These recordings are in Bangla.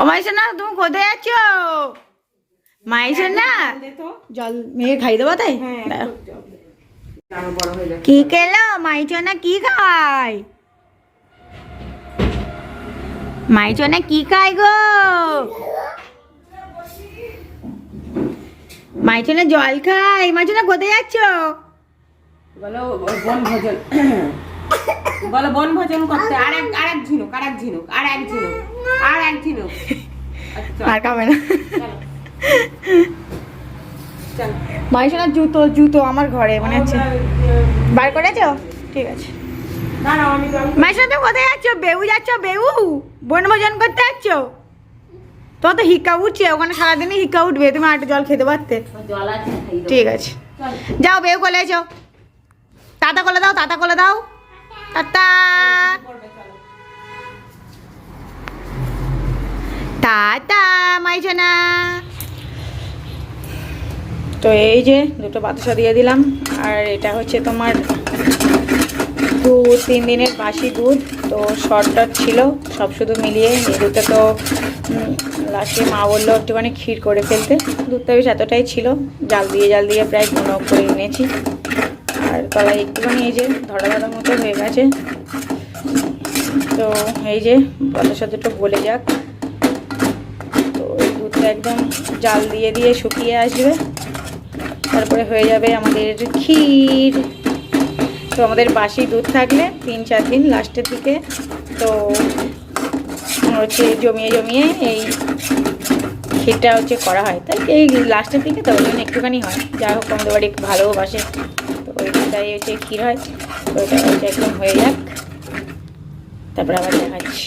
ও মাইছে না তুমি কোথায় মাইছে না জল মেয়ে খাই দেবো তাই? হ্যাঁ কি খেলো? মাইছো না কি খায়? মাইছো না কি খায় গো? মাইছো না জল খাই মাইছো না কোথায় যাচ্ছ বলো বন ভোজন বলো বন ভোজন করতে। আর এক আর এক ঝিনুক আর এক ঝিনুক আর এক ঝিনুক আর এক ঝিনুক। আচ্ছা, আর খাবে না। জুতো জুতো আমার ঘরে মনে হচ্ছে। বার করেছ? ঠিক আছে। আমি তো কোথায় যাচ্ছ? বেউ যাচ্ছ? বেউ? বনভোজন করতে যাচ্ছ? তোমার তো হিক্কা উঠছে ওখানে সারাদিনই হিক্কা উঠবে তুমি একটু জল খেতে পারতে। ঠিক আছে। যাও বেউ কলে তাতা কলে দাও তাতা কলে দাও। তাতা। পড়বে, চলো। তাতা মাইছে না তো এই যে দুটো বাতাসা দিয়ে দিলাম আর এটা হচ্ছে তোমার দু তিন দিনের বাসি দুধ। তো শর্ট টট ছিল সব শুধু মিলিয়ে এই দুধটা তো লাস্টে মা বলল একটুখানি ক্ষীর করে ফেলতে। দুধটা বেশ এতটাই ছিল জাল দিয়ে জাল দিয়ে প্রায় ঘন করে এনেছি আর একটুখানি এই যে ধরা ধরা মতো হয়ে গেছে। তো এই যে বাতাসা দুটো গলে যাক। তো এই দুধটা একদম জাল দিয়ে দিয়ে শুকিয়ে আসবে। তারপরে হয়ে যাবে আমাদের ক্ষীর। তো আমাদের বাসি দুধ থাকলে তিন চার দিন লাস্টের দিকে। তো হচ্ছে জমিয়ে জমিয়ে এই ক্ষীরটা হচ্ছে করা হয়। তাই এই লাস্টের দিকে তো ওই জন্য একটুখানি হয়। যাই হোক, আমাদের বাড়ি একটু ভালোবাসে তো ওইটাই হচ্ছে ক্ষীর হয়? এটা হচ্ছে একদম হয়ে যাক। তারপরে আবার দেখাচ্ছি।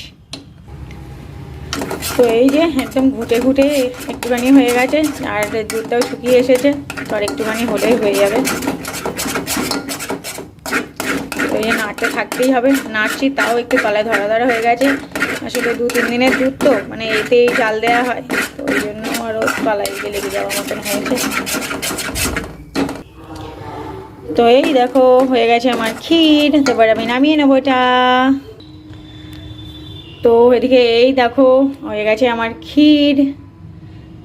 তো এই যে একদম ঘুটে ঘুটে একটুখানি হয়ে গেছে, আর দুধটাও শুকিয়ে এসেছে আর একটুখানি হলেই হয়ে যাবে। তো এই নাড়তে থাকতেই হবে। নাড়ছি, তাও একটু তলায় ধরা ধরা হয়ে গেছে। আসলে দু, তিন দিনের দুধ তো মানে এতেই চাল দেওয়া হয়। তো ওই জন্য আরও তলায় লেগে যাওয়ার মতন হয়েছে। তো এই দেখো, হয়ে গেছে আমার ক্ষীর। এবার আমি নামিয়ে নেব এটা। তো এদিকে এই দেখো, হয়ে গেছে আমার ক্ষীর।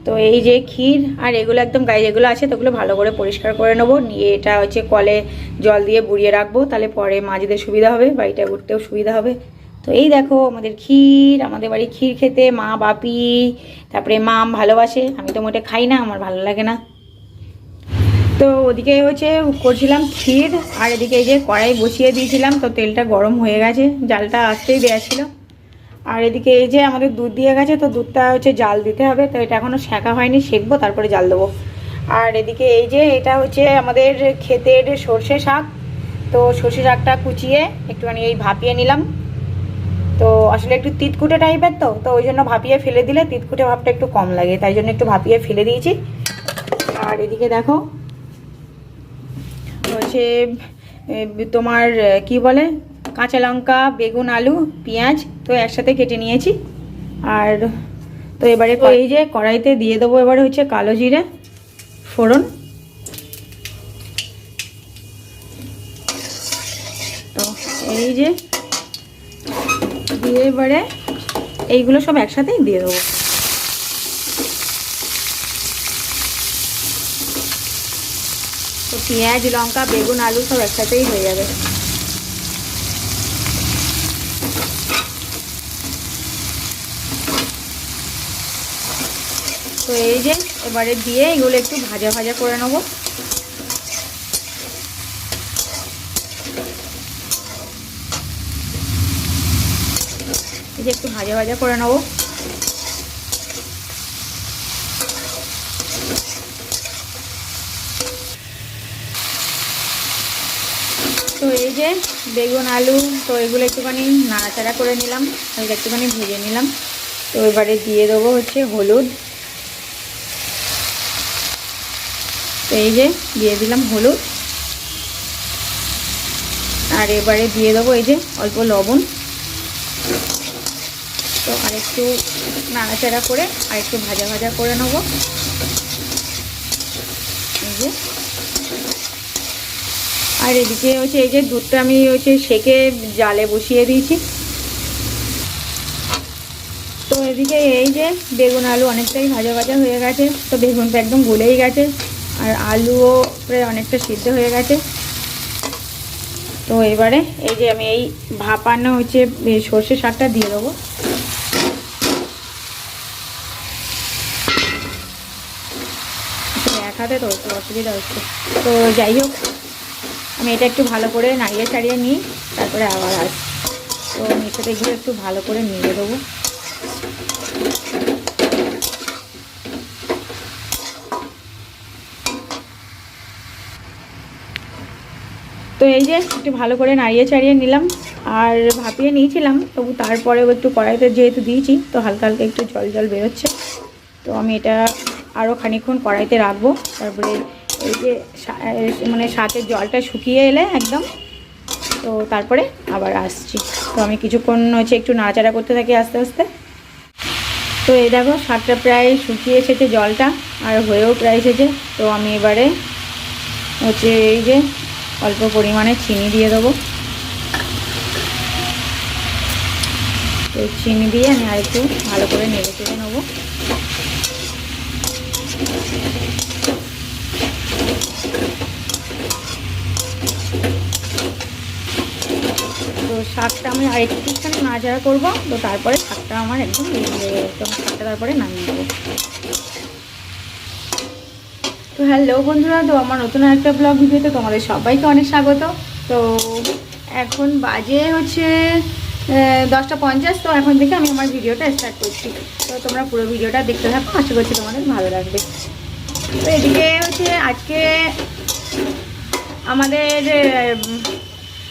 তো এই যে ক্ষীর, আর এগুলো একদম গায়ে যেগুলো আছে তো ওগুলো ভালো করে পরিষ্কার করে নেব। নিয়ে এটা হচ্ছে কলে জল দিয়ে বুড়িয়ে রাখব, তাহলে পরে মাজতে সুবিধা হবে বাড়িটা উঠতেও সুবিধা হবে। তো এই দেখো, আমাদের ক্ষীর, আমাদের বাড়ি ক্ষীর খেতে মা বাপি, তারপরে মাম ভালোবাসে। আমি তো মোটে খাই না, আমার ভালো লাগে না। তো ওদিকে হচ্ছে করছিলাম ক্ষীর, আর এদিকে এই যে কড়াই বসিয়ে দিয়েছিলাম, তো তেলটা গরম হয়ে গেছে, জালটা আসতেই দেওয়া ছিল। আর এদিকে এই যে আমাদের দুধ দিয়ে গেছে, তো দুধটা হচ্ছে জাল দিতে হবে, তো এটা এখনও শেখা হয়নি শেখবো তারপরে জাল দেবো। আর এদিকে এই যে এটা হচ্ছে আমাদের ক্ষেতের সর্ষে শাক, তো সর্ষে শাকটা কুচিয়ে একটুখানি এই ভাপিয়ে নিলাম। তো আসলে একটু তিতকুটে টাইপের তো তো ওই জন্য ভাপিয়ে ফেলে দিলে তিতকুটে ভাবটা একটু কম লাগে, তাই জন্য একটু ভাপিয়ে ফেলে দিয়েছি। আর এদিকে দেখো হচ্ছে তোমার কি বলে? কাঁচা লঙ্কা বেগুন আলু পেঁয়াজ তো একসাথে কেটে নিয়েছি। আর তো এবারে এই যে কড়াইতে দিয়ে দেবো এবারে হচ্ছে কালো জিরে ফোড়ন। তো এই যে দিয়ে এবারে এইগুলো সব একসাথেই দিয়ে দেবো। পেঁয়াজ, লঙ্কা, বেগুন, আলু সব একসাথেই হয়ে যাবে। তো এই যে, এবারে দিয়ে এগুলো একটু ভাজা ভাজা করে নেব। এই যে একটু ভাজা ভাজা করে নেব। তো এই যে বেগুন, আলু, তো এগুলো একটুখানি নাড়াচাড়া করে নিলাম, হালকা একটুখানি ভেজে নিলাম। তো এবারে দিয়ে দেবো হচ্ছে হলুদ। তো এই যে দিয়ে দিলাম হলুদ। আর এবারে দিয়ে দেবো এই যে অল্প লবণ। তো আরেকটু নাড়াচাড়া করে আরেকটু ভাজা ভাজা করে নেব। এই যে আর এদিকে হচ্ছে এই যে দুধটা আমি হচ্ছে সেকে জালে বসিয়ে দিয়েছি। তো এদিকে এই যে বেগুন আলু অনেকটাই ভাজা ভাজা হয়ে গেছে, তো বেগুনটা একদম গলেই গেছে আর আলুও প্রায় অনেকটা সিদ্ধ হয়ে গেছে। তো এবারে এই যে আমি এই ভাপানো হচ্ছে সর্ষে শাকটা দিয়ে দেবো। এক হাতে তো অসুবিধা হচ্ছে। তো যাই হোক আমি এটা একটু ভালো করে নাড়িয়ে ছাড়িয়ে নিই, তারপরে আবার আস তো মিশাতে গিয়ে একটু ভালো করে নিয়ে দেবো। তো এই যে একটু ভালো করে নাড়িয়ে চাড়িয়ে নিলাম, আর ভাপিয়ে নিয়েছিলাম, তবু তারপরেও একটু কড়াইতে যেহেতু দিয়েছি, তো হালকা হালকা একটু জল জল বেরোচ্ছে। তো আমি এটা আরও খানিকক্ষণ কড়াইতে রাখব, তারপরে এই যে মানে শাকের জলটা শুকিয়ে এলে একদম। তো তারপরে আবার আসছি। তো আমি কিছুক্ষণ হচ্ছে একটু নাড়াচাড়া করতে থাকি আস্তে আস্তে। তো এই দেখো শাকটা প্রায় শুকিয়ে এসেছে জলটা, আর হয়েও প্রায় এসেছে। তো আমি এবারে হচ্ছে এই যে অল্প পরিমাণে চিনি দিয়ে দেবো। তো চিনি দিয়ে আমি আর একটু ভালো করে নেড়ে চেড়ে নেব। তো শাকটা আমি আর একটুখানি নাড়াচাড়া করব, তো তারপরে শাকটা আমার একদম আমি শাকটা তারপরে নামিয়ে নেব। তো হ্যালো বন্ধুরা, তো আমার নতুন একটা ব্লগ ভিডিওতে তোমাদের সবাইকে অনেক স্বাগত। তো এখন বাজে হচ্ছে দশটা পঞ্চাশ, তো এখন থেকে আমি আমার ভিডিওটা স্টার্ট করছি। তো তোমরা পুরো ভিডিওটা দেখতে থাকো, আশা করছি তোমাদের ভালো লাগবে। তো এদিকে হচ্ছে আজকে আমাদের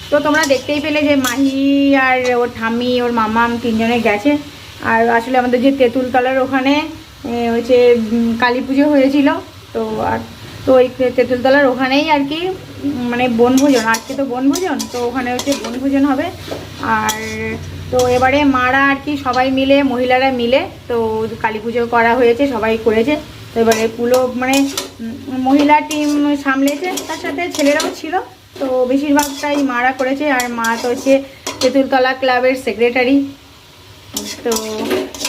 তো তোমরা দেখতেই পেলে যে মাহি আর ওর ঠাম্মি, ওর মামাম তিনজনে গেছে। আর আসলে আমাদের যে তেঁতুলতলার ওখানে হচ্ছে কালী পুজো হয়েছিল, তো আর, তো ওই তেঁতুলতলার ওখানেই আর কি মানে বনভোজন, আজকে তো বনভোজন, তো ওখানে হচ্ছে বনভোজন হবে। আর, তো এবারে মারা আর কি সবাই মিলে, মহিলারা মিলে, তো কালী পুজো করা হয়েছে, সবাই করেছে। তো এবারে পুলো মানে মহিলা টিম সামলেছে, তার সাথে ছেলেরাও ছিল। তো বেশিরভাগটাই মারা করেছে আর মা তো হচ্ছে তেঁতুলতলা ক্লাবের সেক্রেটারি তো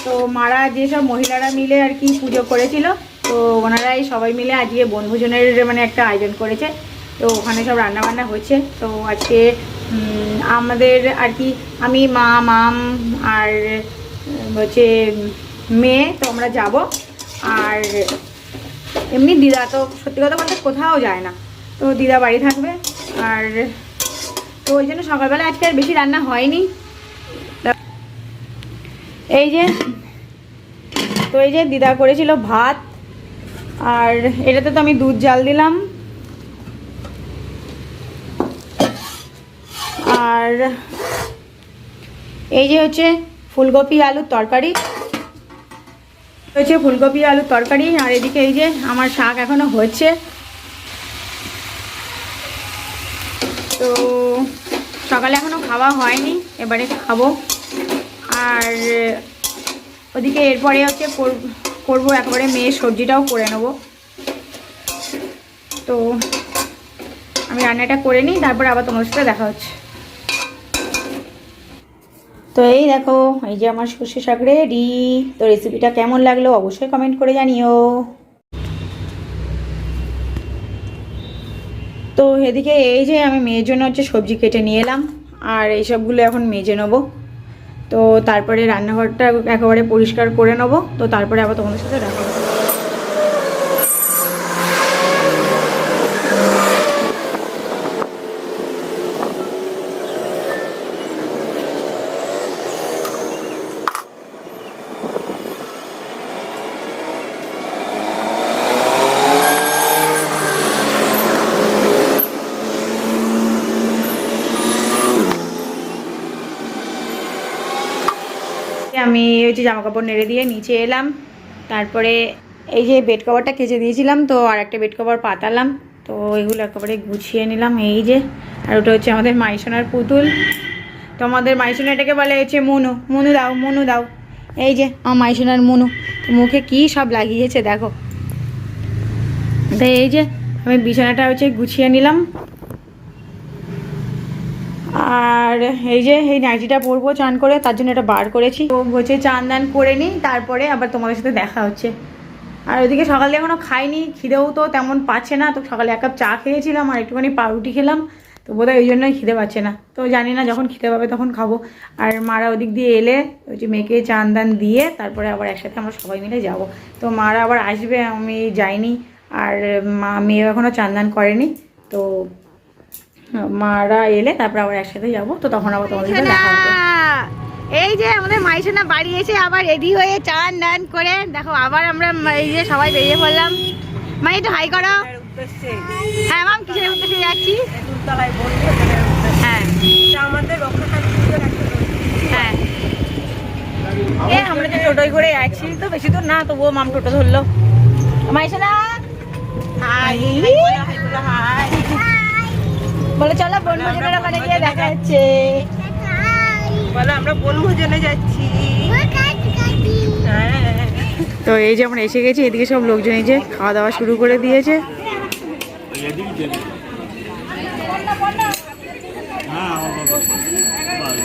তো মারা যেসব মহিলারা মিলে আর কি পুজো করেছিল, তো ওনারাই সবাই মিলে আজকে বনভোজনের মানে একটা আয়োজন করেছে। তো ওখানে সব রান্না বান্না হচ্ছে তো আজকে আমাদের আর কি, আমি, মা, মাম আর হচ্ছে মেয়ে, তো আমরা যাব। আর এমনি দিদা তো সত্যি কথা বলতে কোথাও যায় না। তো দিদা বাড়ি থাকবে। আর তো ওই জন্য সকালবেলা আজকে আর বেশি রান্না হয়নি। এই যে, তো এই যে দিদা করেছিল ভাত, আর এটাতে তো আমি দুধ জাল দিলাম। আর এই যে হচ্ছে ফুলকপি আলুর তরকারি। হচ্ছে ফুলকপি আলুর তরকারি, আর এদিকে এই যে আমার শাক এখনও হচ্ছে। তো সকালে এখনও খাওয়া হয়নি, এবারে খাব। আর ওদিকে এরপরে হচ্ছে কর- করব একবারে মেয়ের সবজিটাও করে নেব। তো আমি রান্নাটা করে নিই, তারপর আবার তোমার সাথে দেখা হচ্ছে। তো এই দেখো, এই যে আমার সর্ষে শাক রেডি। তো রেসিপিটা কেমন লাগল অবশ্যই কমেন্ট করে জানিও। তো এদিকে এই যে আমি মেয়ের জন্য হচ্ছে সবজি কেটে নিয়ে এলাম, আর এইসবগুলো এখন মেজে নেব। তো তারপরে রান্নাঘরটা একেবারে পরিষ্কার করে নেব, তো তারপরে আবার তোমাদের সাথে দেখা হবে আমি ওই যে জামা কাপড় নেড়ে দিয়ে নিচে এলাম। তারপরে এই যে বেড কভারটা কেচে দিয়েছিলাম, তো আর একটা বেড কভার পাতালাম। তো এগুলো একেবারে গুছিয়ে নিলাম এই যে। আর ওটা হচ্ছে আমাদের মাইসোনার পুতুল। তো আমাদের মাইসোনা এটাকে বলে হচ্ছে মনু। মনু দাও মনু দাও। এই যে, আমার মাইসোনার মনু। তো মুখে কী সব লাগিয়েছে, দেখো। তো এই যে, আমি বিছানাটা হচ্ছে গুছিয়ে নিলাম। আর এই যে এই নাইটিটা পরবো চান করে, তার জন্য এটা বার করেছি। তো হচ্ছে চান দান করে নিই তারপরে আবার তোমাদের সাথে দেখা হচ্ছে। আর ওইদিকে সকালে এখনও খাইনি, খিদেও তো তেমন পাচ্ছে না। তো সকালে এক কাপ চা খেয়েছিলাম আর একটুখানি পাউরুটি খেলাম। তো বোধহয় ওই জন্যই খিদে পাচ্ছে না। তো জানি না যখন খিদে পাবে তখন খাব। আর মারা ওদিক দিয়ে এলে ওই যে মেয়েকে চান দান দিয়ে তারপরে আবার একসাথে আমরা সবাই মিলে যাব। তো মারা আবার আসবে, আমি যাইনি। আর মা, মেয়েও এখনও চান দান করেনি। তো মারা এলে তারপর আবার একসাথে যাব তো তখন আবার তোমাদের সাথে দেখা হবে এই যে আমাদের মাইসোনা বাড়ি এসে আবার রেডি হয়ে চান দান করে দেখো আবার আমরা এই যে সবাই বেরিয়ে পড়লাম মানে একটু হাই করো হ্যাঁ মাম কিসের উদ্দেশ্যে যাচ্ছি হ্যাঁ হ্যাঁ এ আমরা তো টোটোয় করে যাচ্ছি তো বেশি দূর না তবুও মাম টোটো ধরলো মাইসোনা হাই বলে চলো বনভোজনের ওখানে গিয়ে দেখা যাচ্ছে। বলো আমরা বনভোজনে যাচ্ছি। হ্যাঁ তো এই যে আমরা এসে গেছি এদিকে সব লোকজন এই যে খাওয়া দাওয়া শুরু করে দিয়েছে।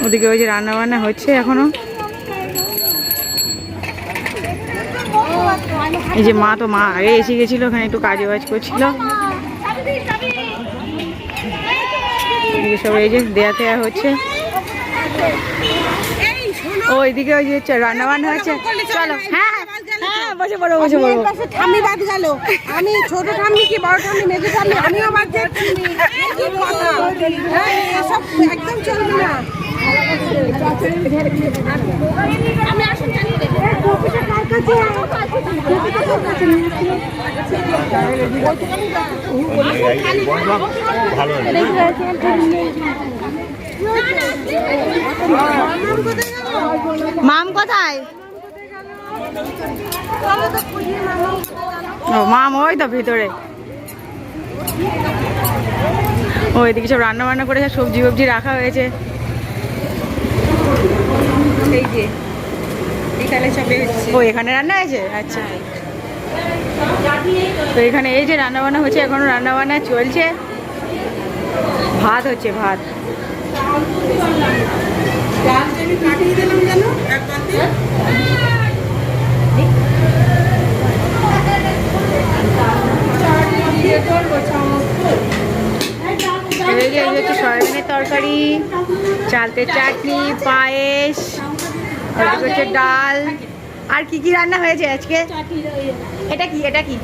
ওদিকে ওই যে রান্না বান্না হচ্ছে এখনও। এই যে মা তো মা আগে এসে গেছিল ওখানে একটু কাজে বাজ করছিল। সব এই যে দেয়া থেয়া হচ্ছে। ও এদিকে ওই যে রান্না বান্না হচ্ছে। চলো। হ্যাঁ হ্যাঁ। পড়ো বসে আমি ছোট বড় আমিও হ্যাঁ, একদম চলবে না। মাম কোথায়? ও, মাম ওই তো ভিতরে। ও, এদিকে সব রান্না বান্না করে সব সবজি ফবজি রাখা হয়েছে। এই যে এখানে সবে হচ্ছে। ও এখানে রান্না আছে আচ্ছা। তো এখানে এই যে রান্না বান্না হচ্ছে এখনও রান্না বান্না চলছে। ভাত হচ্ছে ভাত কাটিয়ে দিলাম যেন এক বালতি এই যে এই হচ্ছে সয়াবিনের তরকারি চালতে চাটনি, পায়েস ওদিকে হচ্ছে ডাল। আর কি কি রান্না হয়েছে আজকে? এটা কি এটা কি?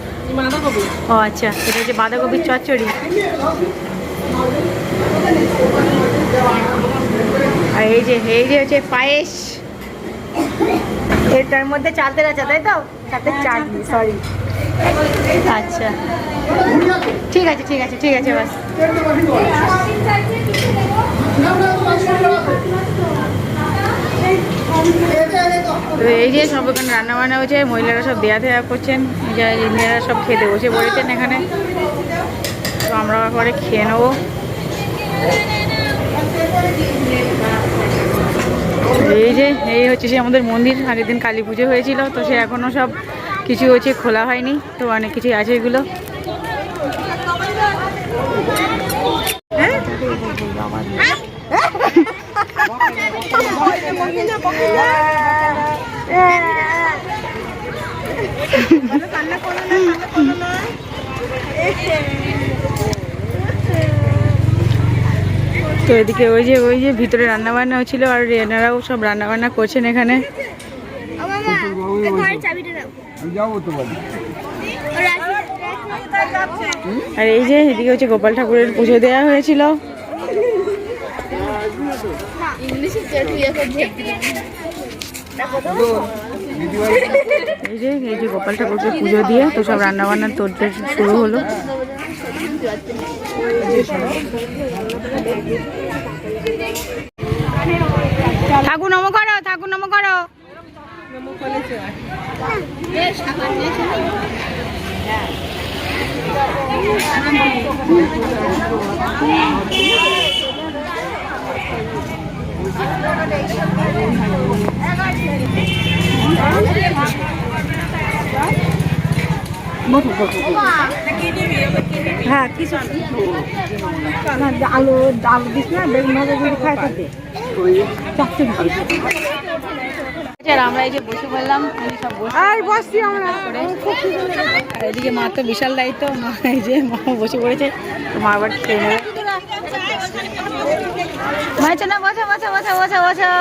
ও আচ্ছা এটা হচ্ছে বাঁধাকপির চচ্চড়ি। আর এই যে এই যে হচ্ছে পায়েস। এটার মধ্যে চালতে আছে, তাই তো? চালতে চাটনি সরি আচ্ছা। ঠিক আছে ঠিক আছে ঠিক আছে, বাস। এই যে সব এখানে রান্না বান্না হয়েছে মহিলারা সব দেয়া দেয়া করছেন ইন্ডিয়ারা সব খেতে বসে পড়েছেন এখানে। তো আমরা পরে খেয়ে নেব। এই যে, এই হচ্ছে সে আমাদের মন্দির, আগের দিন কালী পুজো হয়েছিল, তো সে এখনও সব কিছু হচ্ছে খোলা হয়নি, তো অনেক কিছুই আছে এগুলো। তো এদিকে ওই যে ওই যে ভিতরে রান্না বান্না হচ্ছিল আর এনারাও সব রান্না বান্না করছেন এখানে। আর এই যে এদিকে হচ্ছে গোপাল ঠাকুরের পুজো দেওয়া হয়েছিল। এই যে এই যে গোপাল ঠাকুরকে পুজো দিয়ে তো সব রান্না বান্নার তোর শুরু হলো ঠাকুর নম করো, ঠাকুর নম করো। হ্যাঁ কিছু আলু আলু দিস না বেগুন ভাজা যদি তাতে। চারটে আমরা এই যে বসে বললাম সব বসে আর বসছি আমরা। এদিকে মা তো বিশাল দায়িত্ব মা এই যে মা বসে পড়েছে তো মা আবার খেয়ে নেবে। মাইছে না বসো বসো বসো বসো বসো।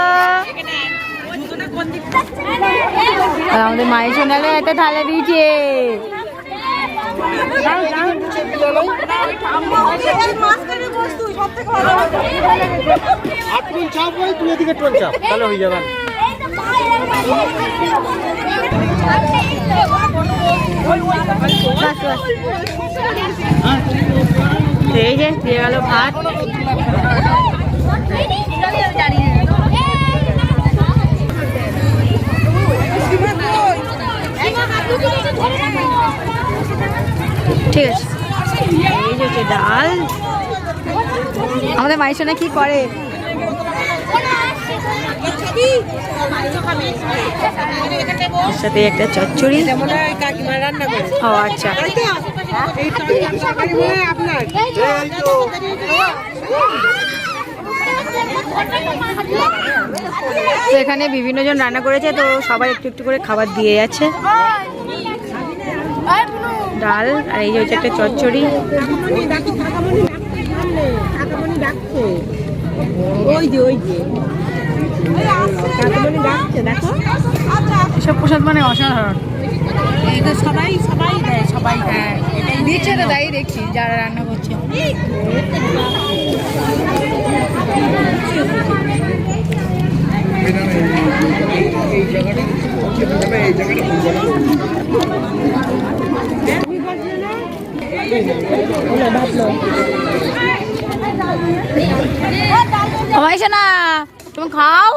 আর আমাদের মায়ের শোনালে এত ঢালে দিয়েছে। আট চাপ হয় তুই এদিকে টন চাপ। তাহলে হয়ে যাবে। তো এই যে দিয়ে গেল ভাত। ঠিক আছে। এই যে হচ্ছে ডাল। আমাদের মায়ের সঙ্গে কি করে সাথে একটা চচ্চড়ি। কাকিমা রান্না করে। ও আচ্ছা। মনে আপনার? তো। এখানে বিভিন্ন জন রান্না করেছে তো সবাই একটু একটু করে খাবার দিয়ে যাচ্ছে। ডাল আর এই যে হচ্ছে একটা চচ্চড়ি। কাকামণি ডাকছে ওই যে ওই যে। কাকামণি ডাকছে দেখো। এসব প্রসাদ মানে অসাধারণ। এটা সবাই সবাই দেয় সবাই দেয়। দিচ্ছে তো তাই দেখছি যারা রান্না করছে আমাইছে না তুমি খাও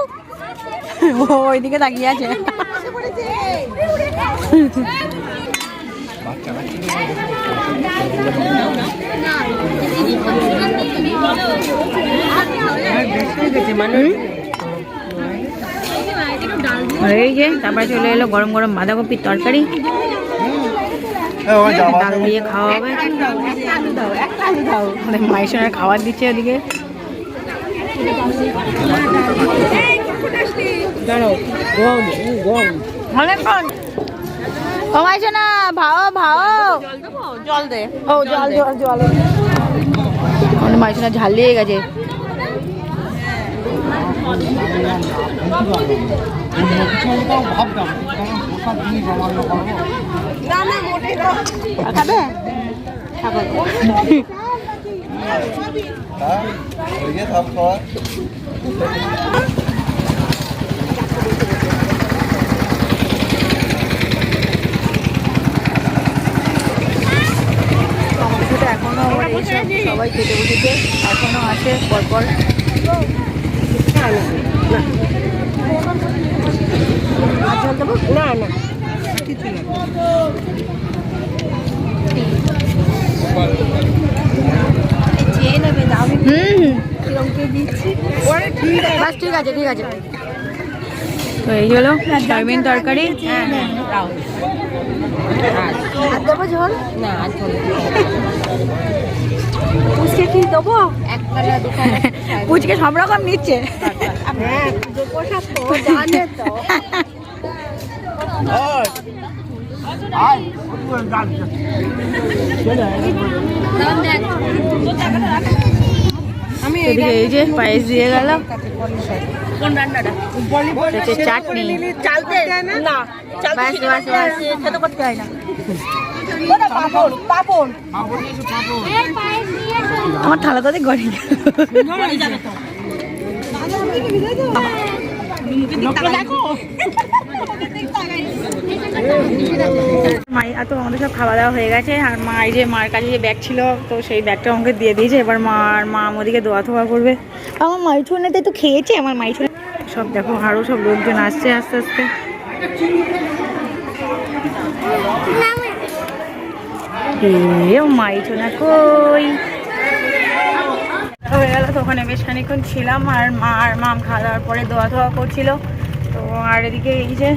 ও ওইদিকে তাকিয়ে আছে আর এই যে তারপরে চলে এলো গরম গরম বাঁধাকপির তরকারি। ডাল দিয়ে খাওয়া হবে। মায়ের সঙ্গে খাবার দিচ্ছে ওদিকে। অনেকক্ষণ কমাইছে না ভাও ভাও জল দে ও জল জল জল আমাদের মায়ের সঙ্গে ঝাল দিয়ে গেছে করব খাবে সবাই খেতে বসেছে এখনও আছে পরপর। না না ঠিক আছে ঠিক আছে। তো এই হলো সয়াবিন তরকারি। আর দেবো ঝোল? না পুষকে কি দেবো? পুচকে সব রকম নিচ্ছে। হ্যাঁ এই যে পায়েস দিয়ে গেল কোন রান্নাটা? চাটনি। চালতে না। বাস খেতে করতে হয় না। পাপড় পাপড়। আমার থালা তাতে গড়ি মাই আর তো আমাদের সব খাওয়া দাওয়া হয়ে গেছে। আর মা এই যে মার কাছে যে ব্যাগ ছিল তো সেই ব্যাগটা আমাকে দিয়ে দিয়েছে। এবার মা আর মা আমাদেরকে দোয়া থোয়া করবে। আমার মাই ছোনাতে তো খেয়েছে আমার মাই ছোনা সব দেখো আরও সব লোকজন আসছে আস্তে আস্তে। এ ও মাই ছোনা কই। হয়ে গেল, তো ওখানে বেশ খানিক্ষণ ছিলাম আর মা আর মাম খাওয়া দাওয়ার পরে দোয়া ধোয়া করছিল। তো আর এদিকে এই যে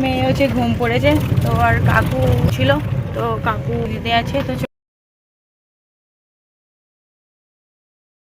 মেয়ে হচ্ছে ঘুম পড়েছে, তো আর কাকু ছিল, তো কাকু দিতে আছে, তো